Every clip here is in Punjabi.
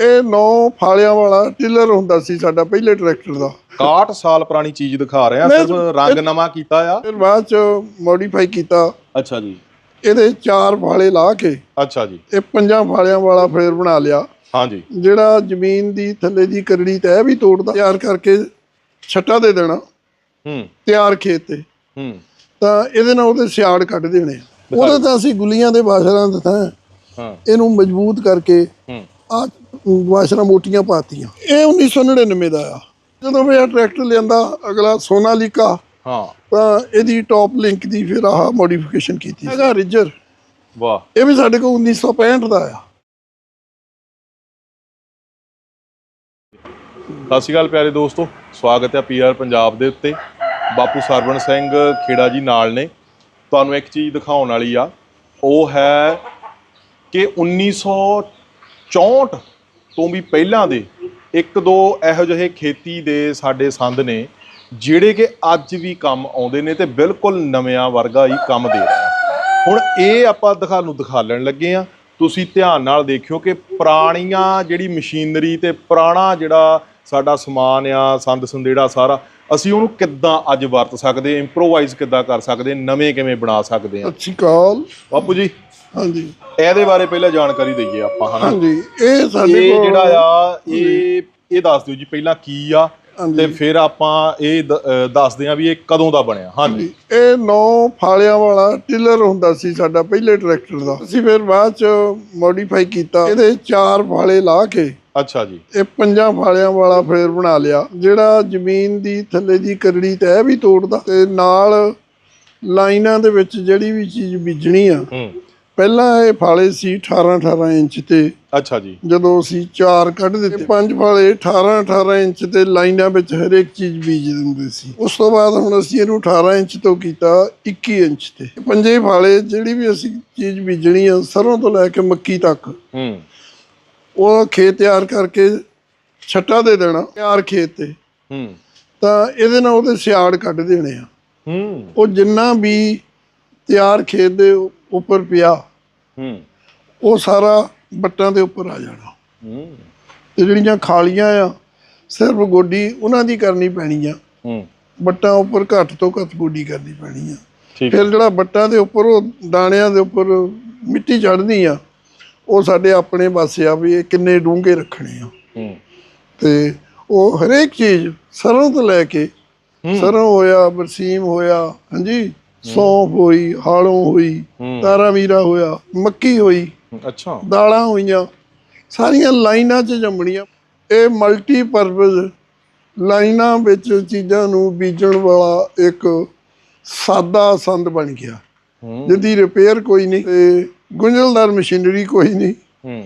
ਇਹ ਨੌ ਫਾਲਿਆਂ ਵਾਲਾ ਟਿਲਰ ਹੁੰਦਾ ਸੀ ਸਾਡਾ ਪਹਿਲੇ ਟਰੈਕਟਰ ਦਾ। 61 ਸਾਲ ਪੁਰਾਣੀ ਚੀਜ਼ ਦਿਖਾ ਰਹੇ ਆ ਨਹੀਂ, ਸਿਰਫ ਰੰਗ ਨਵਾਂ ਕੀਤਾ ਆ। ਫਿਰ ਬਾਅਦ ਚ ਮੋਡੀਫਾਈ ਕੀਤਾ। ਅੱਛਾ ਜੀ। ਇਹਦੇ ਚਾਰ ਫਾਲੇ ਲਾ ਕੇ ਅੱਛਾ ਜੀ। ਇਹ ਪੰਜਾਂ ਫਾਲਿਆਂ ਵਾਲਾ ਫੇਰ ਬਣਾ ਲਿਆ। ਹਾਂਜੀ ਜਿਹੜਾ ਜ਼ਮੀਨ ਦੀ ਥੱਲੇ ਦੀ ਕਰੜੀ ਤੈ ਵੀ ਤੋੜਦਾ ਤਿਆਰ ਕਰਕੇ ਛੱਟਾ ਦੇ ਦੇਣਾ। ਹੂੰ। ਤਿਆਰ ਖੇਤ ਤੇ। ਹੂੰ। ਤਾਂ ਇਹਦੇ ਨਾਲ ਉਹਦੇ ਸਿਆੜ ਕੱਢ ਦੇਣੇ। ਆ। ਉਹਦੇ ਤਾਂ ਅਸੀਂ ਗੁੱਲੀਆਂ ਦੇ ਵਾਸ਼ਰਾਂ ਦੇ ਤਾਂ ਹਾਂ। ਇਹਨੂੰ ਮਜ਼ਬੂਤ ਕਰਕੇ ਹੂੰ। ਆ ਵਾਸ਼ਰਾਂ ਮੋਟੀਆਂ ਪਾਤੀਆਂ। ਇਹ 1999 ਦਾ ਆ। ਜਦੋਂ ਮੈਂ ਟਰੈਕਟਰ ਲਿਆਂਦਾ ਅਗਲਾ ਸੋਨਾਲੀਕਾ ਹਾਂ। ਤਾਂ ਇਹਦੀ ਟੌਪ ਲਿੰਕ ਦੀ ਫਿਰ ਆਹ ਮੋਡੀਫਿਕੇਸ਼ਨ ਕੀਤੀ। ਹੈਗਾ ਰਿਜਰ ਵਾਹ। ਇਹ ਵੀ ਸਾਡੇ ਕੋਲ 1965 ਦਾ ਆ। ਸਤਿ ਸ਼੍ਰੀ ਅਕਾਲ ਪਿਆਰੇ ਦੋਸਤੋ। ਸਵਾਗਤ ਹੈ ਪੀਆਰ ਪੰਜਾਬ ਦੇ ਉੱਤੇ। ਬਾਪੂ ਸਰਵਣ ਸਿੰਘ ਖੇੜਾ ਜੀ ਨਾਲ ਨੇ। ਤੁਹਾਨੂੰ ਇੱਕ ਚੀਜ਼ ਦਿਖਾਉਣ ਵਾਲੀ ਆ। ਉਹ ਹੈ ਕਿ 1964 ਤੋਂ ਵੀ ਪਹਿਲਾਂ ਦੇ ਇੱਕ ਦੋ ਇਹੋ ਜਿਹੇ ਖੇਤੀ ਦੇ ਸਾਡੇ ਸੰਦ ਨੇ ਜਿਹੜੇ ਕਿ ਅੱਜ ਵੀ ਕੰਮ ਆਉਂਦੇ ਨੇ ਤੇ ਬਿਲਕੁਲ ਨਵਿਆਂ ਵਰਗਾ ਹੀ ਕੰਮ ਦੇ ਰਹੇ ਹੁਣ ਇਹ ਆਪਾਂ ਦਿਖਾ ਨੂੰ ਦਿਖਾਲਣ ਲੱਗੇ ਆ। ਤੁਸੀਂ ਧਿਆਨ ਨਾਲ ਦੇਖਿਓ ਕਿ ਪੁਰਾਣੀਆਂ ਜਿਹੜੀ ਮਸ਼ੀਨਰੀ ਤੇ ਪੁਰਾਣਾ ਜਿਹੜਾ ਸਾਡਾ ਸਮਾਨ ਆ ਸੰਦ ਸੰਦੇੜਾ ਸਾਰਾ ਅਸੀਂ ਉਹਨੂੰ ਕਿੱਦਾਂ ਅੱਜ ਵਰਤ ਸਕਦੇ ਇੰਪਰੋਵਾਈਜ਼ ਕਿੱਦਾਂ ਕਰ ਸਕਦੇ ਨਵੇਂ ਕਿਵੇਂ ਬਣਾ ਸਕਦੇ ਆ। ਸਤਿ ਸ਼੍ਰੀ ਅਕਾਲ। ਬਾਪੂ ਜੀ। ਹਾਂਜੀ। ਇਹਦੇ ਬਾਰੇ ਪਹਿਲਾਂ ਜਾਣਕਾਰੀ ਦਈਏ ਆਪਾਂ ਹਨਾ? ਹਾਂਜੀ ਇਹ ਸਾਡੇ ਇਹ ਕੋਲ ਜਿਹੜਾ ਆ ਇਹ ਇਹ ਦੱਸ ਦਿਓ ਜੀ ਪਹਿਲਾਂ ਕੀ ਆ ਤੇ ਫਿਰ ਆਪਾਂ ਇਹ ਦ- ਦੱਸਦੇ ਆ ਵੀ ਇਹ ਕਦੋਂ ਦਾ ਬਣਿਆ। ਹਾਂਜੀ। ਇਹ ਨੌ ਫਾਲਿਆਂ ਵਾਲਾ ਟਿਲਰ ਹੁੰਦਾ ਸੀ ਸਾਡਾ ਪਹਿਲੇ ਟਰੈਕਟਰ ਦਾ। ਅਸੀਂ ਫਿਰ ਬਾਅਦ ਚ ਮੋਡੀਫਾਈ ਕੀਤਾ। ਇਹਦੇ ਚਾਰ ਫਾਲੇ ਲਾ ਕੇ ਅੱਛਾ ਜੀ। ਇਹ ਪੰਜਾਂ ਫਾਲਿਆਂ ਵਾਲਾ ਫੇਰ ਬਣਾ ਲਿਆ। ਜਿਹੜਾ ਜ਼ਮੀਨ ਦੀ ਥੱਲੇ ਦੀ ਕਰੜੀ ਤੈ ਵੀ ਤੋੜਦਾ। ਤੇ ਨਾਲ ਲਾਈਨਾਂ ਦੇ ਵਿੱਚ ਜਿਹੜੀ ਵੀ ਚੀਜ਼ ਬੀਜਣੀ ਆ ਹੂੰ। ਪਹਿਲਾਂ ਇਹ ਫਾਲੇ ਸੀ 18 18 ਇੰਚ ਤੇ। ਅੱਛਾ ਜੀ। ਜਦੋਂ ਅਸੀਂ ਚਾਰ ਕੱਢ ਦਿੱਤੇ ਪੰਜ ਫਾਲੇ 18 18 ਇੰਚ ਤੇ ਲਾਈਨਾਂ ਵਿੱਚ ਹਰੇਕ ਚੀਜ਼ ਬੀਜ ਦਿੰਦੇ ਸੀ। ਉਸ ਤੋਂ ਬਾਅਦ ਹੁਣ ਅਸੀਂ ਇਹਨੂੰ 18 ਇੰਚ ਤੋਂ ਕੀਤਾ 21 ਇੰਚ ਤੇ। ਪੰਜੇ ਫਾਲੇ ਜਿਹੜੀ ਵੀ ਅਸੀਂ ਚੀਜ਼ ਬੀਜਣੀ ਆ ਸਰੋਂ ਤੋਂ ਲੈ ਕੇ ਮੱਕੀ ਤੱਕ ਹੂੰ। ਉਹ ਖੇਤ ਤਿਆਰ ਕਰਕੇ ਛੱਟਾ ਦੇ ਦੇਣਾ ਤਿਆਰ ਖੇਤ ਤੇ। ਹੂੰ। ਤਾਂ ਇਹਦੇ ਨਾਲ ਉਹਦੇ ਸਿਆੜ ਕੱਢ ਦੇਣੇ ਆ। ਹੂੰ। ਉਹ ਜਿੰਨਾ ਵੀ ਤਿਆਰ ਖੇਤ ਦੇ ਉੱਪਰ ਪਿਆ ਹੂੰ। ਉਹ ਸਾਰਾ ਬੱਟਾਂ ਦੇ ਉੱਪਰ ਆ ਜਾਣਾ। ਹੂੰ। ਤੇ ਜਿਹੜੀਆਂ ਖਾਲੀਆਂ ਆ ਸਿਰਫ ਗੋਡੀ ਉਹਨਾਂ ਦੀ ਕਰਨੀ ਪੈਣੀ ਆ ਹੂੰ। ਬੱਟਾਂ ਉੱਪਰ ਘੱਟ ਤੋਂ ਘੱਟ ਗੋਡੀ ਕਰਨੀ ਪੈਣੀ ਆ। ਫਿਰ ਜਿਹੜਾ ਬੱਟਾਂ ਦੇ ਉੱਪਰ ਉਹ ਦਾਣਿਆਂ ਦੇ ਉੱਪਰ ਮਿੱਟੀ ਚੜ੍ਹਦੀ ਆ ਉਹ ਸਾਡੇ ਆਪਣੇ ਪਾਸੇ ਆ ਵੀ ਇਹ ਕਿੰਨੇ ਡੂੰਘੇ ਰੱਖਣੇ ਆ। ਹੂੰ। ਤੇ ਉਹ ਹਰੇਕ ਚੀਜ਼ ਸਰੋਂ ਤੋਂ ਲੈ ਕੇ ਸਰੋਂ ਹੋਇਆ ਬਰਸੀਮ ਹੋਇਆ ਹਾਂਜੀ। ਸੌਂਫ ਹੋਈ ਹਾਲੋਂ ਹੋਈ। ਤਾਰਾ ਵੀਰਾ ਹੋਇਆ ਮੱਕੀ ਹੋਈ ਅੱਛਾ। ਦਾਲਾਂ ਹੋਈਆਂ ਸਾਰੀਆਂ ਲਾਈਨਾਂ 'ਚ ਜੰਮਣੀਆਂ। ਇਹ ਮਲਟੀ ਪਰਪਸ ਲਾਈਨਾਂ ਵਿੱਚ ਚੀਜ਼ਾਂ ਨੂੰ ਬੀਜਣ ਵਾਲਾ ਇੱਕ ਸਾਦਾ ਸੰਦ ਬਣ ਗਿਆ। ਜਿਹਦੀ ਰਿਪੇਅਰ ਕੋਈ ਨਹੀਂ ਤੇ ਗੁੰਝਲਦਾਰ ਮਸ਼ੀਨਰੀ ਕੋਈ ਨਹੀਂ।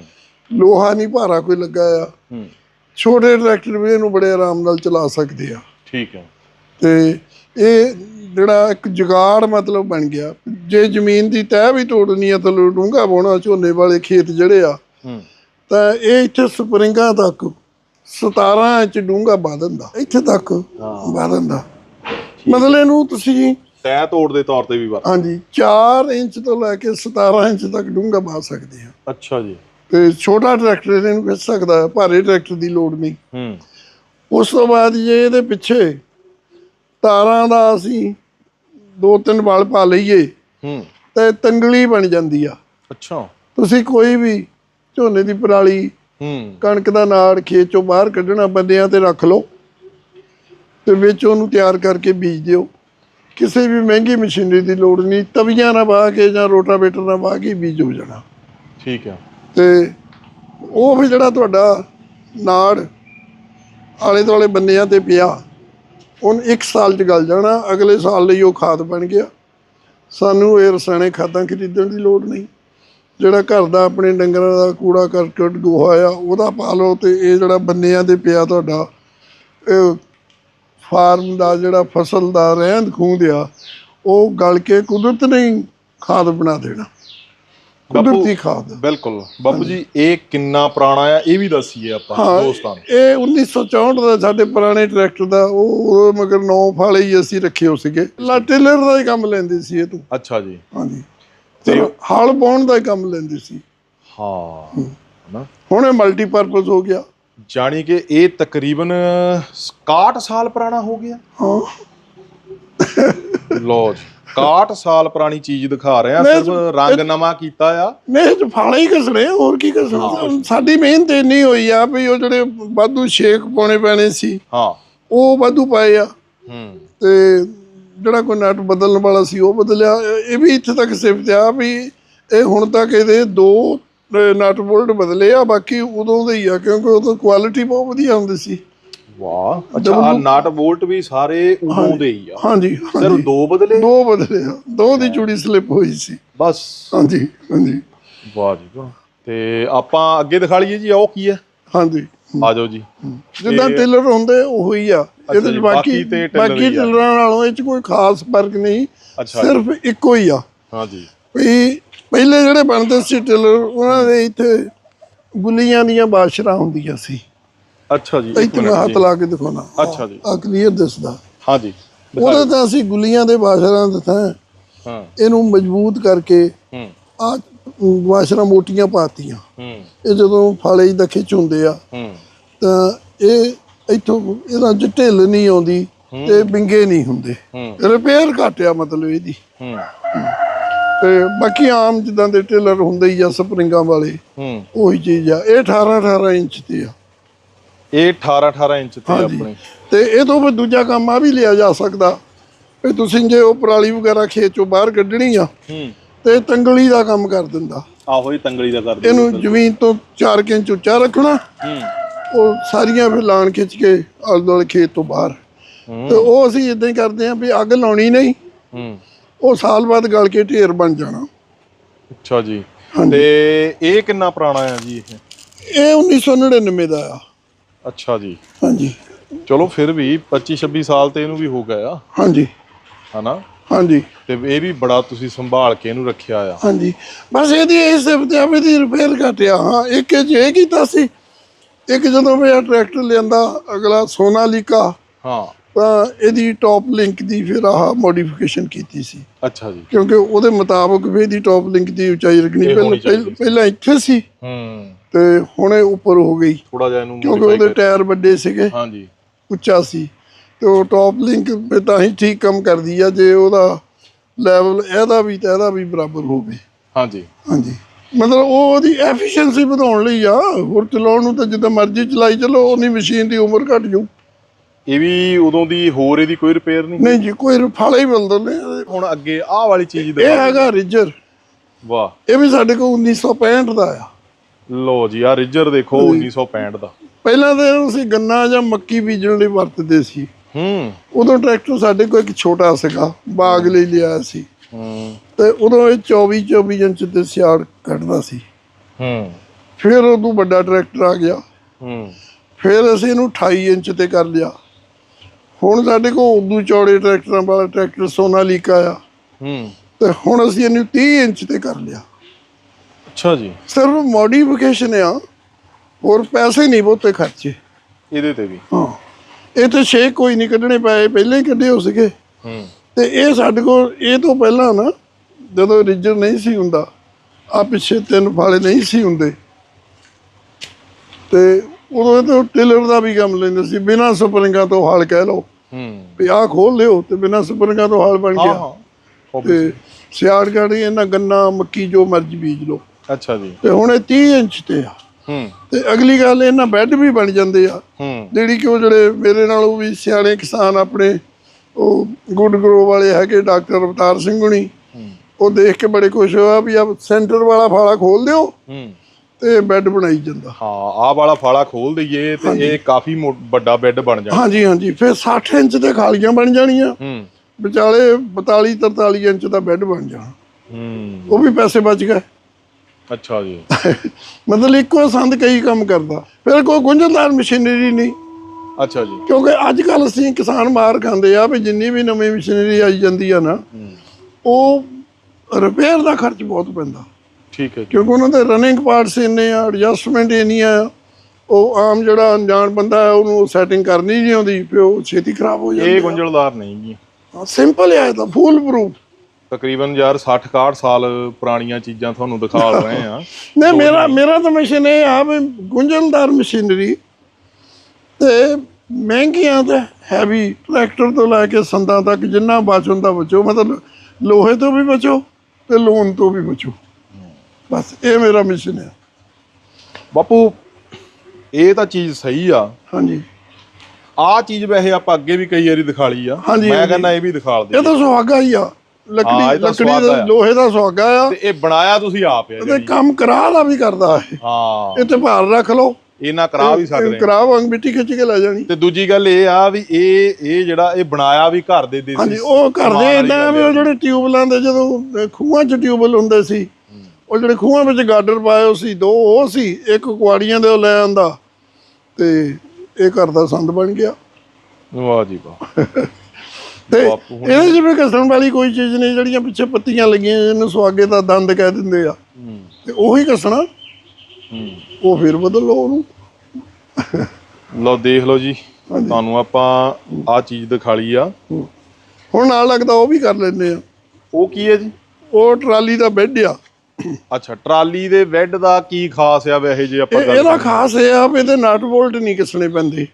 ਲੋਹਾ ਨਹੀਂ ਭਾਰਾ ਕੋਈ ਲੱਗਾ ਆ। ਛੋਟੇ ਟਰੈਕਟਰ ਵੀ ਇਹਨੂੰ ਬੜੇ ਆਰਾਮ ਨਾਲ ਚਲਾ ਸਕਦੇ ਆ। ਠੀਕ ਹੈ ਤੇ ਇਹ ਜਿਹੜਾ ਇੱਕ ਜੁਗਾੜ ਮਤਲਬ ਬਣ ਗਿਆ। ਜੇ ਜ਼ਮੀਨ ਦੀ ਤਹਿ ਵੀ ਤੋੜਨੀ ਆ ਤਾਂ ਡੂੰਘਾ ਪਾਉਣਾ ਝੋਨੇ ਵਾਲੇ ਖੇਤ ਜਿਹੜੇ ਆ ਤਾਂ ਇਹ ਇੱਥੇ ਸਪਰਿੰਗਾਂ ਤੱਕ 17 ਇੰਚ ਡੂੰਘਾ ਪਾ ਦਿੰਦਾ। ਇੱਥੇ ਤੱਕ ਪਾ ਦਿੰਦਾ। ਮਤਲਬ ਇਹਨੂੰ ਤੁਸੀਂ ਤੈ ਤੋੜ ਦੇ ਤੌਰ ਤੇ ਵੀ ਵਰਤ ਹਾਂਜੀ 4 ਇੰਚ ਤੋਂ ਲੈ ਕੇ 17 ਇੰਚ ਤੱਕ ਡੂੰਘਾ ਪਾ ਸਕਦੇ ਆ। ਅੱਛਾ ਜੀ। ਤੇ ਛੋਟਾ ਟਰੈਕਟਰ ਇਹਨੂੰ ਖਿੱਚ ਸਕਦਾ ਹੈ ਭਾਰੇ ਟਰੈਕਟਰ ਦੀ ਲੋੜ ਨਹੀਂ। ਹੂੰ। ਉਸ ਤੋਂ ਬਾਅਦ ਜੇ ਇਹਦੇ ਪਿੱਛੇ ਤਾਰਾਂ ਦਾ ਅਸੀਂ ਦੋ ਤਿੰਨ ਵਾਲ ਪਾ ਲਈਏ ਹੂੰ। ਤੇ ਤੰਗਲੀ ਬਣ ਜਾਂਦੀ ਆ। ਅੱਛਾ। ਤੁਸੀਂ ਕੋਈ ਵੀ ਝੋਨੇ ਦੀ ਪਰਾਲੀ ਹੂੰ। ਕਣਕ ਦਾ ਨਾੜ ਖੇਤ ਚੋਂ ਬਾਹਰ ਕੱਢਣਾ ਬੰਦਿਆਂ ਤੇ ਰੱਖ ਲਓ ਤੇ ਵਿੱਚ ਉਹਨੂੰ ਤਿਆਰ ਕਰਕੇ ਬੀਜ ਦਿਓ। ਕਿਸੇ ਵੀ ਮਹਿੰਗੀ ਮਸ਼ੀਨਰੀ ਦੀ ਲੋੜ ਨਹੀਂ ਤਵੀਆਂ ਨਾਲ ਵਾਹ ਕੇ ਜਾਂ ਰੋਟਾਵੇਟਰ ਨਾਲ ਵਾਹ ਕੇ ਬੀਜ ਹੋ ਜਾਣਾ। ਠੀਕ ਹੈ ਤੇ ਉਹ ਵੀ ਜਿਹੜਾ ਤੁਹਾਡਾ ਨਾੜ ਆਲੇ ਦੁਆਲੇ ਬੰਨਿਆਂ ਤੇ ਪਿਆ ਉਹਨ ਇੱਕ ਸਾਲ ਚ ਗਲ ਜਾਣਾ, ਅਗਲੇ ਸਾਲ ਲਈ ਉਹ ਖਾਦ ਬਣ ਗਿਆ। ਸਾਨੂੰ ਇਹ ਰਸਾਇਣਿਕ ਖਾਦਾਂ ਖਰੀਦਣ ਦੀ ਲੋੜ ਨਹੀਂ। ਜਿਹੜਾ ਘਰ ਦਾ ਆਪਣੇ ਡੰਗਰਾਂ ਦਾ ਕੂੜਾ ਕਰਕਟ ਗੋਹਾ ਆ, ਉਹਦਾ ਪਾ ਲਓ ਤੇ ਇਹ ਜਿਹੜਾ ਬੰਨਿਆਂ ਦੇ ਪਿਆ ਤੁਹਾਡਾ ਫਾਰਮ ਦਾ ਜਿਹੜਾ ਫਸਲ ਦਾ ਰਹਿੰਦ ਖੂੰਹਦ ਆ, ਉਹ ਗਲ ਕੇ ਕੁਦਰਤ ਨਹੀਂ ਖਾਦ ਬਣਾ ਦੇਣਾ। ਕੁਦਰਤੀ ਖਾਦ। ਬਿਲਕੁਲ। ਬਾਪੂ ਜੀ ਇਹ ਕਿੰਨਾ ਪੁਰਾਣਾ ਆ ਇਹ ਵੀ ਦੱਸੀਏ ਆਪਾਂ ਦੋਸਤਾਂ ਨੂੰ। ਇਹ 1964 ਦਾ ਸਾਡੇ ਪੁਰਾਣੇ ਟਰੈਕਟਰ ਦਾ ਉਹ ਮਗਰ ਨੌ ਫਾਲੇ ਹੀ ਅਸੀਂ ਰੱਖੇ ਹੋ ਸੀਗੇ ਲਾ ਟੇਲਰ ਦਾ ਹੀ ਕੰਮ ਲੈਂਦੇ ਸੀ ਇਹ ਤੋਂ। ਅੱਛਾ ਜੀ। ਹਾਂਜੀ। ਤੇ ਹਲ ਪਾਉਣ ਦਾ ਹੀ ਕੰਮ ਲੈਂਦੇ ਸੀ। ਹਾਂ ਹੁਣ ਇਹ ਮਲਟੀਪਰਪਸ ਹੋ ਗਿਆ। ਜਾਣੀ ਕਿ ਇਹ ਤਕਰੀਬਨ 61 ਸਾਲ ਪੁਰਾਣਾ ਹੋ ਗਿਆ। ਹਾਂ। ਲੋ ਜੀ। 61 ਸਾਲ ਪੁਰਾਣੀ ਚੀਜ਼ ਦਿਖਾ ਰਹੇ ਆ ਨਹੀਂ, ਸਿਰਫ ਰੰਗ ਨਵਾਂ ਕੀਤਾ ਆ। ਇਹ ਚ ਫਾਲੇ ਹੀ ਘਸਣੇ ਹੋਰ ਕੀ ਘਸਣਾ? ਸਾਡੀ ਮਿਹਨਤ ਇੰਨੀ ਹੋਈ ਆ ਵੀ ਉਹ ਜਿਹੜੇ ਵਾਧੂ ਸ਼ੇਕ ਪਾਉਣੇ ਪੈਣੇ ਸੀ ਹਾਂ। ਉਹ ਵਾਧੂ ਪਾਏ ਆ। ਹੂੰ। ਤੇ ਜਿਹੜਾ ਕੋਈ ਨਟ ਬਦਲਣ ਵਾਲਾ ਸੀ ਉਹ ਬਦਲਿਆ। ਇਹ ਇਹ ਵੀ ਇੱਥੇ ਤੱਕ ਸਿਫਤ ਆ ਵੀ ਇਹ ਹੁਣ ਤੱਕ ਇਹਦੇ ਦੋ ਨਟ ਬੋਲਟ ਬਦਲੇ ਆ ਬਾਕੀ ਉਦੋਂ ਦੇ ਹੀ ਆ ਕਿਉਂਕਿ ਉਦੋਂ ਕੁਆਲਿਟੀ ਬਹੁਤ ਵਧੀਆ ਹੁੰਦੀ ਸੀ। ਵਾਹ ਅੱਛਾ ਆਹ ਨਟ ਬੋਲਟ ਵੀ ਸਾਰੇ ਉਦੋਂ ਦੇ ਹੀ ਆ। ਹਾਂਜੀ ਸਿਰਫ ਹਾਂਜੀ। ਦੋ ਬਦਲੇ? ਦੋ ਬਦਲੇ ਆ ਦੋ ਦੀ ਚੂੜੀ ਸਲਿੱਪ ਹੋਈ ਸੀ। ਬਸ। ਹਾਂਜੀ ਹਾਂਜੀ। ਵਾਹ ਜੀ ਵਾਹ। ਤੇ ਆਪਾਂ ਅੱਗੇ ਦਿਖਾ ਲਈਏ ਜੀ ਉਹ ਕੀ ਹੈ? ਹਾਂਜੀ। ਆ ਜਾਓ ਜੀ। ਜਿੱਦਾਂ ਟੇਲਰ ਹੁੰਦੇ ਉਹ ਹੀ ਆ। ਇਹਦੇ ਜੀ, ਚ ਬਾਕੀ ਬਾਕੀ ਤੇ ਟੇਲਰ ਬਾਕੀ ਹੀ ਆ। ਟੇਲਰਾਂ ਨਾਲੋਂ ਇਹ ਚ ਕੋਈ ਖਾਸ ਫ਼ਰਕ ਨਹੀਂ। ਅੱਛਾ ਸਿਰਫ ਇੱਕੋ ਹੀ ਆ। ਹਾਂ ਜੀ। ਵੀ ਪਹਿਲੇ ਜਿਹੜੇ ਬਣਦੇ ਸੀ ਟੇਲਰ ਉਹਨਾਂ ਦੇ ਇੱਥੇ ਗੁੱਲੀਆਂ ਦੀਆਂ ਬਾਸ਼ਰਾਂ ਹੁੰਦੀਆਂ ਸੀ। ਅੱਛਾ ਜੀ ਇੱਕ ਇੱਥੇ ਮੈਂ ਮਿੰਟ ਹੱਥ ਲਾ ਕੇ ਦਿਖਾਉਣਾ? ਅੱਛਾ ਜੀ। ਆ ਕਲੀਅਰ ਦਿਸਦਾ। ਹਾਂ ਜੀ ਉਹਦੇ ਤਾਂ ਅਸੀਂ ਗੁੱਲੀਆਂ ਦੇ ਬਾਸ਼ਰਾਂ ਦੇ ਤਾਂ ਹਾਂ। ਇਹਨੂੰ ਮਜ਼ਬੂਤ ਕਰਕੇ ਹੂੰ। ਆ ਬਾਸ਼ਰਾਂ ਮੋਟੀਆਂ ਪਾਤੀਆਂ। ਹੂੰ। ਇਹ ਜਦੋਂ ਫਾਲੇ ਦਾ ਖਿੱਚ ਹੁੰਦੇ ਆ ਹੂੰ। ਤਾਂ ਇਹ ਇੱਥੋਂ ਇਹਦਾ ਚ ਢਿੱਲ ਨਹੀਂ ਆਉਂਦੀ ਤੇ ਬਿੰਗੇ ਨਹੀਂ ਹੁੰਦੇ। ਰਿਪੇਅਰ ਘਟਿਆ ਮਤਲਬ ਇਹਦੀ। ਹੂੰ। ਤੇ ਬਾਕੀ ਆਮ ਜਿੱਦਾਂ ਦੇ ਟੇਲਰ ਹੁੰਦੇ ਹੀ ਆ ਸਪਰਿੰਗਾਂ ਵਾਲੇ ਹੂੰ। ਉਹੀ ਚੀਜ਼ ਆ। ਇਹ 18 18 ਇੰਚ ਤੇ ਆ। ਇਹ 18 18 ਇੰਚ ਤੇ ਹਾਂਜੀ। ਆਪਣੇ। ਤੇ ਇਹ ਤੋਂ ਫਿਰ ਦੂਜਾ ਕੰਮ ਆ ਵੀ ਲਿਆ ਜਾ ਸਕਦਾ। ਵੀ ਤੁਸੀਂ ਜੇ ਉਹ ਪਰਾਲੀ ਵਗੈਰਾ ਖੇਤ ਚੋਂ ਬਾਹਰ ਕੱਢਣੀ ਆ ਹੂੰ। ਤੇ ਤੰਗਲੀ ਦਾ ਕੰਮ ਕਰ ਦਿੰਦਾ। ਆਹੋ ਹੀ ਤੰਗਲੀ ਦਾ ਕਰਦੇ ਇਹਨੂੰ ਜ਼ਮੀਨ ਤੋਂ 4 ਇੰਚ ਉੱਚਾ ਰੱਖਣਾ। ਹੂੰ। ਉਹ ਸਾਰੀਆਂ ਫਿਰ ਲਾਣ ਖਿੱਚ ਕੇ ਆਲੇ ਦੁਆਲੇ ਖੇਤ ਤੋਂ ਬਾਹਰ। ਹੂੰ। ਤੇ ਉਹ ਅਸੀਂ ਇਦਾਂ ਹੀ ਕਰਦੇ ਆਂ ਵੀ ਅੱਗ ਲਾਉਣੀ ਨਹੀਂ ਹੂੰ। ਉਹ ਸਾਲ ਬਾਅਦ ਗਲ ਕੇ ਢੇਰ ਬਣ ਜਾਣਾ। ਅੱਛਾ ਜੀ। ਤੇ ਇਹ ਕਿੰਨਾ ਪੁਰਾਣਾ ਆ ਜੀ ਇਹ? ਇਹ 1999 ਦਾ ਆ। ਅੱਛਾ ਜੀ। ਹਾਂਜੀ। ਚਲੋ ਫਿਰ ਵੀ 25 26 ਸਾਲ ਤੇ ਇਹਨੂੰ ਵੀ ਹੋ ਗਿਆ ਆ। ਹਾਂਜੀ। ਹਨਾ? ਹਾਂਜੀ। ਤੇ ਇਹ ਵੀ ਬੜਾ ਤੁਸੀਂ ਸੰਭਾਲ ਕੇ ਇਹਨੂੰ ਰੱਖਿਆ ਆ। ਹਾਂਜੀ। ਬਸ ਇਹਦੀ ਇਹ ਸਿਫਤ ਆ ਵੀ ਇਹਦੀ ਰਿਪੇਅਰ ਘਟਿਆ ਹਾਂ ਇੱਕ ਇਹ ਇਹ ਕੀਤਾ ਸੀ ਇੱਕ ਜਦੋਂ ਮੈਂ ਟਰੈਕਟਰ ਲਿਆਂਦਾ ਅਗਲਾ ਸੋਨਾਲੀਕਾ ਹਾਂ। ਤਾਂ ਇਹਦੀ ਟੌਪ ਲਿੰਕ ਦੀ ਫਿਰ ਆਹ ਮੋਡੀਫਿਕੇਸ਼ਨ ਕੀਤੀ ਸੀ। ਅੱਛਾ ਜੀ। ਕਿਉਂਕਿ ਉਹਦੇ ਮੁਤਾਬਕ ਵੀ ਇਹਦੀ ਟੌਪ ਲਿੰਕ ਦੀ ਉਚਾਈ ਰੱਖਣੀ ਪਹਿਲਾਂ ਇੱਥੇ ਸੀ। ਹੂੰ। ਤੇ ਹੁਣ ਇਹ ਉੱਪਰ ਹੋ ਗਈ। ਥੋੜਾ ਜਿਹਾ ਇਹਨੂੰ ਕਿਉਂਕਿ modify ਉਹਦੇ ਕਰ- ਟਾਇਰ ਵੱਡੇ ਸੀਗੇ। ਹਾਂਜੀ। ਉੱਚਾ ਸੀ। ਤੇ ਉਹ ਟੌਪ ਲਿੰਕ ਫਿਰ ਤਾਂ ਹੀ ਠੀਕ ਕੰਮ ਕਰਦੀ ਆ ਜੇ ਉਹਦਾ ਲੈਵਲ ਇਹਦਾ ਵੀ ਤੇ ਇਹਦਾ ਵੀ ਬਰਾਬਰ ਹੋਵੇ। ਹਾਂਜੀ। ਹਾਂਜੀ। ਮਤਲਬ ਉਹ ਉਹਦੀ ਐਫੀਸ਼ੀਐਂਸੀ ਵਧਾਉਣ ਲਈ ਆ। ਹੋਰ ਚਲਾਉਣ ਨੂੰ ਤਾਂ ਜਿੱਦਾਂ ਮਰਜ਼ੀ ਚਲਾਈ ਚੱਲੋ ਉਨੀ ਮਸ਼ੀਨ ਦੀ ਉਮਰ ਘਟ ਜੂ ਇਹ ਵੀ ਉਦੋਂ ਦੀ ਹੋਰ ਇਹਦੀ ਕੋਈ ਰਿਪੇਅਰ ਨਹੀਂ ਨਹੀਂ ਜੀ ਕੋਈ ਫਾਲਾ ਹੀ ਮਿਲਦਾ ਨੇ ਹੁਣ ਅੱਗੇ ਆਹ ਵਾਲੀ ਚੀਜ਼ ਇਹ ਦਿਖਾ ਹੈਗਾ ਰਿਜਰ ਵਾਹ। ਇਹ ਵੀ ਸਾਡੇ ਕੋਲ 1965 ਦਾ ਆ। ਲੋ ਜੀ ਆ ਰਿਜਰ ਦੇਖੋ 1965 ਦਾ। ਪਹਿਲਾਂ ਤਾਂ ਅਸੀਂ ਗੰਨਾ ਜਾਂ ਮੱਕੀ ਬੀਜਣ ਲਈ ਵਰਤਦੇ ਸੀ। ਹੂੰ। ਉਦੋਂ ਟਰੈਕਟਰ ਸਾਡੇ ਕੋਲ ਇੱਕ ਛੋਟਾ ਸੀਗਾ ਬਾਗ ਲਈ ਲਿਆ ਸੀ। ਹੂੰ। ਤੇ ਉਦੋਂ ਇਹ 24 24 ਇੰਚ ਤੇ ਸਿਆੜ ਕੱਢਦਾ ਸੀ। ਹੂੰ। ਫਿਰ ਉਦੋਂ ਵੱਡਾ ਟਰੈਕਟਰ ਆ ਗਿਆ। ਹੂੰ। ਫਿਰ ਅਸੀਂ ਇਹਨੂੰ 28 ਇੰਚ ਤੇ ਕਰ ਲਿਆ। ਹੁਣ ਸਾਡੇ ਕੋਲ ਉਦੋਂ ਚੌੜੇ ਟਰੈਕਟਰਾਂ ਵਾਲਾ ਟਰੈਕਟਰ ਸੋਨਾਲੀਕਾ ਆ। ਹੂੰ। ਤੇ ਹੁਣ ਅਸੀਂ ਇਹਨੂੰ 30 ਇੰਚ ਤੇ ਕਰ ਲਿਆ। ਅੱਛਾ ਜੀ। ਸਿਰਫ ਮੋਡੀਫਿਕੇਸ਼ਨ ਆ। ਹੋਰ ਪੈਸੇ ਨਹੀਂ ਬਹੁਤੇ ਖਰਚੇ। ਇਹਦੇ ਤੇ ਵੀ। ਹਾਂ। ਇਹ ਤੇ ਛੇ ਕੋਈ ਨਹੀਂ ਕੱਢਣੇ ਪਏ ਪਹਿਲਾਂ ਹੀ ਕੱਢੇ ਹੋ ਸੀਗੇ। ਹੂੰ। ਤੇ ਇਹ ਸਾਡੇ ਕੋਲ ਇਹ ਤੋਂ ਪਹਿਲਾਂ ਨਾ ਜਦੋਂ ਰਿਜਰ ਨਹੀਂ ਸੀ ਹੁੰਦਾ ਆ ਪਿੱਛੇ ਤਿੰਨ ਫਾਲੇ ਨਹੀਂ ਸੀ ਹੁੰਦੇ। ਤੇ ਉਦੋਂ ਇਹ ਤਾਂ ਟੇਲਰ ਦਾ ਵੀ ਕੰਮ ਲੈਂਦੇ ਸੀ ਬਿਨਾਂ ਸਪਰਿੰਗਾਂ ਤੋਂ ਹਾਲ ਕਹਿ ਲਓ। ਹੂੰ। ਵੀ ਆਹ ਖੋਲ ਲਿਓ ਤੇ ਬਿਨਾਂ ਸਪਰਿੰਗਾਂ ਤੋਂ ਹਾਲ ਬਣ ਹਾਂ ਗਿਆ। ਹਾਂ ਤੇ ਸਿਆੜ ਗਾੜੀ ਇਹਨਾਂ ਗੰਨਾ ਮੱਕੀ ਜੋ ਮਰਜ਼ੀ ਬੀਜ ਲਓ। ਅੱਛਾ ਜੀ। ਤੇ ਹੁਣ ਇਹ 30 ਇੰਚ ਤੇ ਆ। ਹੂੰ। ਤੇ ਅਗਲੀ ਗੱਲ ਇਹਨਾਂ ਬੈੱਡ ਵੀ ਬਣ ਜਾਂਦੇ ਆ। ਹੂੰ। ਜਿਹੜੀ ਕਿ ਉਹ ਜਿਹੜੇ ਮੇਰੇ ਨਾਲੋਂ ਵੀ ਸਿਆਣੇ ਕਿਸਾਨ ਆਪਣੇ ਉਹ ਗੁੱਡ ਗਰੋ ਵਾਲੇ ਹੈਗੇ ਡਾਕਟਰ ਅਵਤਾਰ ਸਿੰਘ ਹੁਣੀ। ਉਹ ਦੇਖ ਕੇ ਬੜੇ ਖੁਸ਼ ਹੋਇਆ ਵੀ ਆ ਸੈਂਟਰ ਵਾਲਾ ਫਾਲਾ ਖੋਲ ਦਿਓ ਹੂੰ। ਤੇ ਬੈੱਡ ਬਣਾਈ ਜਾਂਦਾ। ਹਾਂ ਆਹ ਵਾਲਾ ਫਾਲਾ ਖੋਲ ਦਈਏ ਤੇ ਇਹ ਕਾਫੀ ਵੱਡਾ ਬੈੱਡ ਬਣ ਜਾਣਾ ਹਾਂਜੀ ਹਾਂਜੀ। ਫਿਰ 60 ਇੰਚ ਤੇ ਖਾਲੀਆਂ ਬਣ ਜਾਣੀਆਂ। ਹੂੰ। ਵਿਚਾਲੇ 42 43 ਇੰਚ ਦਾ ਬੈੱਡ ਬਣ ਜਾਣਾ। ਹੂੰ। ਉਹ ਵੀ ਪੈਸੇ ਬਚ ਗਏ। ਅੱਛਾ ਜੀ। ਮਤਲਬ ਇੱਕੋ ਸੰਦ ਕਈ ਕੰਮ ਕਰਦਾ। ਫਿਰ ਕੋਈ ਗੁੰਝਲਦਾਰ ਮਸ਼ੀਨਰੀ ਨਹੀਂ। ਅੱਛਾ ਜੀ। ਕਿਉਂਕਿ ਅੱਜ ਕੱਲ ਅਸੀਂ ਕਿਸਾਨ ਮਾਰ ਖਾਂਦੇ ਆ ਵੀ ਜਿੰਨੀ ਵੀ ਨਵੀਂ ਮਸ਼ੀਨਰੀ ਆਈ ਜਾਂਦੀ ਆ ਨਾ ਉਹ ਰਿਪੇਅਰ ਦਾ ਖਰਚ ਬਹੁਤ ਪੈਂਦਾ। ਠੀਕ ਹੈ ਕਿਉਂਕਿ ਉਹਨਾਂ ਦੇ ਰਨਿੰਗ ਪਾਰਟਸ ਇੰਨੇ ਆ ਐਡਜਸਟਮੈਂਟ ਇੰਨੀ ਆ ਉਹ ਆਮ ਜਿਹੜਾ ਅਣਜਾਣ ਬੰਦਾ ਹੈ ਉਹਨੂੰ ਸੈਟਿੰਗ ਕਰਨੀ ਨਹੀਂ ਆਉਂਦੀ ਫਿਰ ਉਹ ਛੇਤੀ ਖਰਾਬ ਹੋ ਇਹ ਜਾਂਦੀ ਗੁੰਝਲਦਾਰ ਨਹੀਂ ਜੀ। ਸਿੰਪਲ ਹੈ ਇਹ ਤਾਂ ਫੁੱਲ ਪ੍ਰੂਫ ਤਕਰੀਬਨ ਯਾਰ 60 61 ਸਾਲ ਪੁਰਾਣੀਆਂ ਚੀਜ਼ਾਂ ਤੁਹਾਨੂੰ ਦਿਖਾ ਰਹੇ ਆ ਨਹੀਂ ਮੇਰਾ ਮੇਰਾ ਤਾਂ ਮਿਸ਼ਨ ਇਹ ਆ ਵੀ ਗੁੰਝਲਦਾਰ ਮਸ਼ੀਨਰੀ ਤੇ ਮਹਿੰਗੀਆਂ ਤੇ ਹੈਵੀ ਟਰੈਕਟਰ ਤੋਂ ਲੈ ਕੇ ਸੰਦਾਂ ਤੱਕ ਜਿੰਨਾ ਬਚਣ ਦਾ ਬਚੋ ਮਤਲਬ ਲੋਹੇ ਤੋਂ ਵੀ ਬਚੋ ਤੇ ਲੋਨ ਤੋਂ ਵੀ ਬਚੋ। ਬਸ ਇਹ ਮੇਰਾ ਮਿਸ਼ਨ ਹੈ ਬਾਪੂ ਇਹ ਤਾਂ ਚੀਜ਼ ਸਹੀ ਆ। ਹਾਂਜੀ। ਆ ਚੀਜ਼ ਵੈਸੇ ਆਪਾਂ ਅੱਗੇ ਵੀ ਕਈ ਵਾਰੀ ਦਿਖਾ ਲਈ ਆ। ਮੈਂ। ਕਹਿੰਦਾ ਇਹ ਵੀ ਦਿਖਾ ਦੇ ਇਹ ਤਾਂ ਸੁਹਾਗਾ ਹੀ ਆ। ਲੱਕੜੀ ਲੱਕੜੀ ਦਾ। ਲੋਹੇ ਦਾ ਸੁਹਾਗਾ ਆ। ਤੇ ਇਹ ਬਣਾਇਆ ਤੁਸੀਂ ਆਪ ਆ ਤੇ ਕੰਮ ਕਰਾ ਦਾ ਵੀ ਕਰਦਾ ਇਹ। ਹਾਂ। ਇੱਥੇ ਭਾਰ ਰੱਖ ਲਓ। ਇਹਨਾਂ ਕਰਾ ਵੀ ਸਕਦੇ। ਕਰਾ ਵਾਂਗ ਮਿੱਟੀ ਖਿੱਚ ਕੇ ਲੈ ਜਾਣੀ। ਤੇ ਦੂਜੀ ਗੱਲ ਇਹ ਆ ਵੀ ਇਹ ਇਹ ਜਿਹੜਾ ਇਹ ਬਣਾਇਆ ਵੀ ਘਰ ਦੇ ਦੇਸੀ ਹਾਂਜੀ ਉਹ ਕਰਦੇ ਵਾਲੀ ਇਦਾਂ ਵੀ ਜਿਹੜੇ ਟਿਊਬਲਾਂ ਦੇ ਜਦੋਂ ਖੂਹਾਂ 'ਚ ਟਿਊਬਲ ਹੁੰਦੇ ਸੀ ਉਹ ਜਿਹੜੇ ਖੂਹਾਂ ਵਿੱਚ ਪਾਏ ਹੋਏ ਸੀ ਦੋ ਉਹ ਸੀ ਇੱਕ ਕੁਆੜੀਆਂ ਦੇ ਉਹ ਲੈ ਆਂਦਾ ਤੇ ਇਹ ਘਰ ਦਾ ਸੰਦ ਬਣ ਗਿਆ। ਵਾਹ ਜੀ ਵਾਹ। ਤੇ ਇਹਦੇ 'ਚ ਵੀ ਘਸਣ ਵਾਲੀ ਕੋਈ ਚੀਜ਼ ਨਹੀਂ ਜਿਹੜੀਆਂ ਪਿੱਛੇ ਪੱਤੀਆਂ ਲੱਗੀਆਂ ਇਹਨੂੰ ਸੁਆਗੇ ਦਾ ਦੰਦ ਕਹਿ ਦਿੰਦੇ ਆ। ਤੇ ਉਹੀ ਘਸਣਾ। ਉਹ ਫਿਰ ਬਦਲ ਲਓ ਉਹਨੂੰ। ਲਓ ਦੇਖ ਲਓ ਜੀ। ਤੁਹਾਨੂੰ ਆਪਾਂ ਆ ਚੀਜ਼ ਦਿਖਾ ਲਈ ਆ ਹੁਣ ਨਾਲ ਲੱਗਦਾ ਉਹ ਵੀ ਕਰ ਲੈਂਦੇ ਆ। ਉਹ ਕੀ ਹੈ ਜੀ? ਉਹ ਟਰਾਲੀ ਦਾ ਬੈੱਡ ਆ। ਅੱਛਾ ਟਰਾਲੀ ਦੇ ਬੈੱਡ ਦਾ ਕੀ ਖਾਸ ਆ ਵੈਸੇ ਜੇ ਆਪਾਂ ਗੱਲ ਇਹਦਾ ਖਾਸ ਇਹ ਆ ਵੀ ਇਹਦੇ ਨਟ ਬੋਲਟ ਨਹੀਂ ਕਿਸਣੇ ਪੈਂਦੇ।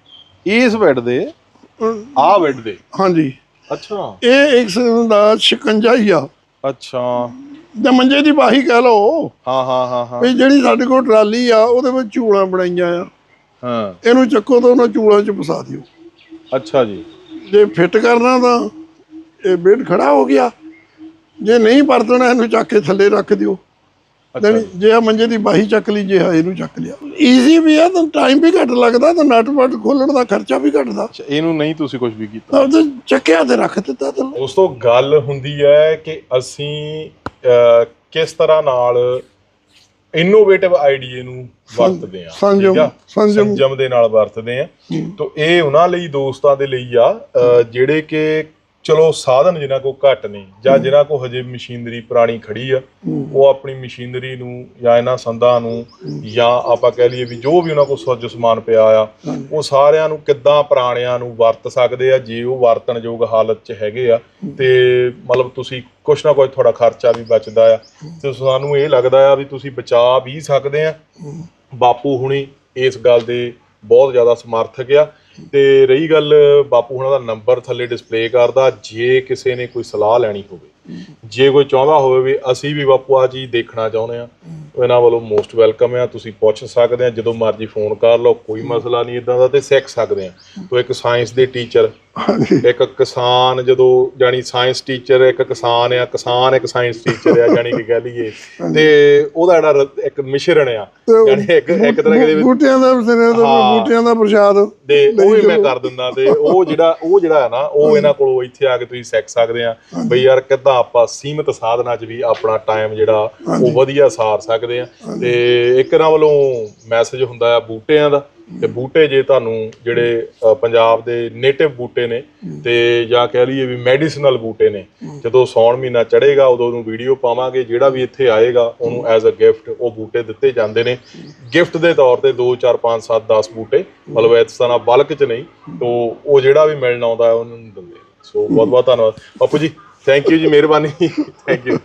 ਇਸ ਬੈੱਡ ਦੇ ਆਹ ਬੈੱਡ ਦੇ। ਹਾਂਜੀ। ਅੱਛਾ। ਇਹ ਇੱਕ ਕਿਸਮ ਦਾ ਸ਼ਿਕੰਜਾ ਹੀ ਆ। ਅੱਛਾ। ਜਾਂ ਮੰਜੇ ਦੀ ਬਾਹੀ ਕਹਿ ਲਓ। ਹਾਂ ਹਾਂ ਹਾਂ ਹਾਂ। ਵੀ ਜਿਹੜੀ ਸਾਡੇ ਕੋਲ ਟਰਾਲੀ ਆ ਉਹਦੇ ਵਿੱਚ ਝੂਲਾਂ ਬਣਾਈਆਂ ਆ। ਹਾਂ। ਇਹਨੂੰ ਚੱਕੋ ਤਾਂ ਉਹਨਾਂ ਝੂਲਾਂ 'ਚ ਫਸਾ ਦਿਓ। ਅੱਛਾ ਜੀ। ਜੇ ਫਿੱਟ ਕਰਨਾ ਤਾਂ ਇਹ ਬੈੱਡ ਖੜਾ ਹੋ ਗਿਆ। ਜੇ ਨਹੀਂ ਵਰਤਣਾ ਇਹਨੂੰ ਚੱਕ ਕੇ ਥੱਲੇ ਰੱਖ ਦਿਓ। ਜਾਣੀ ਜੇ ਆ ਮੰਜੇ ਦੀ ਬਾਹੀ ਚੱਕ ਲਈ ਜੇ ਆ ਇਹਨੂੰ ਚੱਕ ਲਿਆ। ਈਜ਼ੀ ਵੀ ਆ ਤਾਂ ਟਾਈਮ ਵੀ ਘੱਟ ਲੱਗਦਾ ਤਾਂ ਨਟ ਬਟ ਖੋਲਣ ਦਾ ਖਰਚਾ ਵੀ ਘਟਦਾ। ਅੱਛਾ ਇਹਨੂੰ ਨਹੀਂ ਤੁਸੀਂ ਕੁਝ ਵੀ ਕੀਤਾ। ਤਾਂ ਚੱਕਿਆ ਤੇ ਰੱਖ ਦਿੱਤਾ ਤੇ ਦੋਸਤੋ ਗੱਲ ਹੁੰਦੀ ਹੈ ਕਿ ਅਸੀਂ ਕਿਸ ਤਰ੍ਹਾਂ ਨਾਲ ਇਨੋਵੇਟਿਵ ਆਈਡੀਏ ਨੂੰ ਵਰਤਦੇ ਆ ਸੰਜਮ- ਠੀਕ ਆ? ਸੰਜਮ। ਦੇ ਨਾਲ ਵਰਤਦੇ ਆ ਤਾਂ ਇਹ ਉਹਨਾਂ ਲਈ ਦੋਸਤਾਂ ਦੇ ਲਈ ਆ ਜਿਹੜੇ ਕਿ ਚਲੋ ਸਾਧਨ ਜਿਨ੍ਹਾਂ ਕੋ ਘੱਟ ਨੇ ਜਾਂ ਜਿਨ੍ਹਾਂ ਕੋ ਹਜੇ ਮਸ਼ੀਨਰੀ ਪੁਰਾਣੀ ਖੜੀ ਆ ਉਹ ਆਪਣੀ ਮਸ਼ੀਨਰੀ ਨੂੰ ਜਾਂ ਇਹਨਾਂ ਸੰਦਾਂ ਨੂੰ ਜਾਂ ਆਪਾਂ ਕਹਿ ਲਈਏ ਵੀ ਜੋ ਵੀ ਉਹਨਾਂ ਕੋ ਸੁੱਜ ਸਮਾਨ ਪਿਆ ਆ ਉਹ ਸਾਰਿਆਂ ਨੂੰ ਕਿੱਦਾਂ ਪੁਰਾਣਿਆਂ ਨੂੰ ਵਰਤ ਸਕਦੇ ਆ ਜੇ ਉਹ ਵਰਤਣਯੋਗ ਹਾਲਤ 'ਚ ਹੈਗੇ ਆ ਤੇ ਮਤਲਬ ਤੁਸੀਂ ਕੁਛ ਨਾ ਕੁਛ ਤੁਹਾਡਾ ਖਰਚਾ ਵੀ ਬਚਦਾ ਆ। ਤੇ ਸਾਨੂੰ ਇਹ ਲੱਗਦਾ ਆ ਵੀ ਤੁਸੀਂ ਬਚਾ ਵੀ ਸਕਦੇ ਆ। ਬਾਪੂ ਹੁਣੀ ਇਸ ਗੱਲ ਦੇ ਬਹੁਤ ਜ਼ਿਆਦਾ ਸਮਰਥਕ ਆ। ਤੇ ਰਹੀ ਗੱਲ ਬਾਪੂ ਹੁਣਾਂ ਦਾ ਨੰਬਰ ਥੱਲੇ ਡਿਸਪਲੇ ਕਰਦਾ ਜੇ ਕਿਸੇ ਨੇ ਕੋਈ ਸਲਾਹ ਲੈਣੀ ਹੋਵੇ ਜੇ ਕੋਈ ਚਾਹੁੰਦਾ ਹੋਵੇ ਵੀ ਅਸੀਂ ਵੀ ਬਾਪੂ ਆ ਚੀਜ਼ ਦੇਖਣਾ ਚਾਹੁੰਦੇ ਆ ਇਹਨਾਂ ਵੱਲੋਂ ਮੋਸਟ ਵੈਲਕਮ ਆ ਤੁਸੀਂ ਪੁੱਛ ਸਕਦੇ ਆ ਜਦੋਂ ਮਰਜ਼ੀ ਫੋਨ ਕਰ ਲਓ ਕੋਈ ਮਸਲਾ ਨਹੀਂ ਇਦਾਂ ਦਾ ਤੇ ਸਿੱਖ ਸਕਦੇ ਆ। ਤੋ ਇੱਕ ਸਾਇੰਸ ਦੇ ਟੀਚਰ ਇੱਕ ਕਿਸਾਨ ਜਦੋਂ ਜਾਨੀ ਸਾਇੰਸ ਟੀਚਰ ਇੱਕ ਕਿਸਾਨ ਆ ਕਿਸਾਨ ਇੱਕ ਸਾਇੰਸ ਟੀਚਰ ਆ ਜਾਨੀ ਕਿ ਕਹਿ ਲਈਏ। ਤੇ ਉਹਦਾ ਜਿਹੜਾ ਇੱਕ ਮਿਸ਼ਰਣ ਆ। ਜਾਨੀ ਇੱਕ ਇੱਕ ਤਰ੍ਹਾਂ ਦੇ ਵਿੱਚ ਬੂਟਿਆਂ ਦਾ ਸਿਰੇ ਤੋਂ ਹਾਂ। ਬੂਟਿਆਂ ਦਾ ਪ੍ਰਸ਼ਾਦ ਤੇ ਉਹ ਵੀ ਮੈਂ ਕਰ ਦਿੰਦਾ ਤੇ ਉਹ ਜਿਹੜਾ ਉਹ ਜਿਹੜਾ ਹੈ ਨਾ ਉਹ ਇਹਨਾਂ ਕੋਲੋਂ ਇੱਥੇ ਆ ਕੇ ਤੁਸੀਂ ਸਿੱਖ ਸਕਦੇ ਆ। ਬਈ ਯਾਰ ਕਿੱਦਾਂ ਆਪਾਂ ਸੀਮਿਤ ਸਾਧਨਾਂ 'ਚ ਵੀ ਆਪਣਾ ਟਾਈਮ ਜਿਹੜਾ ਉਹ ਵਧੀਆ ਸਾਰ ਸਕਦੇ ਆ। ਤੇ ਇੱਕ ਇਹਨਾਂ ਵੱਲੋਂ ਮੈਸੇਜ ਹੁੰਦਾ ਆ ਬੂਟਿਆਂ ਦਾ। ਤੇ ਬੂਟੇ ਜੇ ਤੁਹਾਨੂੰ ਜਿਹੜੇ ਅ, ਪੰਜਾਬ ਦੇ ਨੇਟਿਵ ਬੂਟੇ ਨੇ ਤੇ ਜਾਂ ਕਹਿ ਲਈਏ ਵੀ ਮੈਡੀਸਨਲ ਬੂਟੇ ਨੇ ਜਦੋਂ ਸੌਣ ਮਹੀਨਾ ਚੜ੍ਹੇਗਾ ਉਦੋਂ ਉਹਨੂੰ ਵੀਡੀਓ ਪਾਵਾਂਗੇ ਜਿਹੜਾ ਵੀ ਇੱਥੇ ਆਏਗਾ ਉਹਨੂੰ ਐਜ਼ ਅ ਗਿਫਟ ਉਹ ਬੂਟੇ ਦਿੱਤੇ ਜਾਂਦੇ ਨੇ। ਗਿਫਟ ਦੇ ਤੌਰ ਤੇ 2 4 5 7 10 ਬੂਟੇ ਮਤਲਬ ਇਸ ਤਰ੍ਹਾਂ ਬਲਕ ਚ ਨਹੀਂ ਤੋਂ ਉਹ ਜਿਹੜਾ ਵੀ ਮਿਲਣ ਆਉਂਦਾ ਹੈ ਉਹਨੂੰ ਦਿੰਦੇ ਨੇ। ਸੋ ਬਹੁਤ ਬਹੁਤ ਧੰਨਵਾਦ। ਬਾਪੂ ਜੀ ਥੈਂਕ ਯੂ ਜੀ ਮਿਹਰਬਾਨੀ। Thank you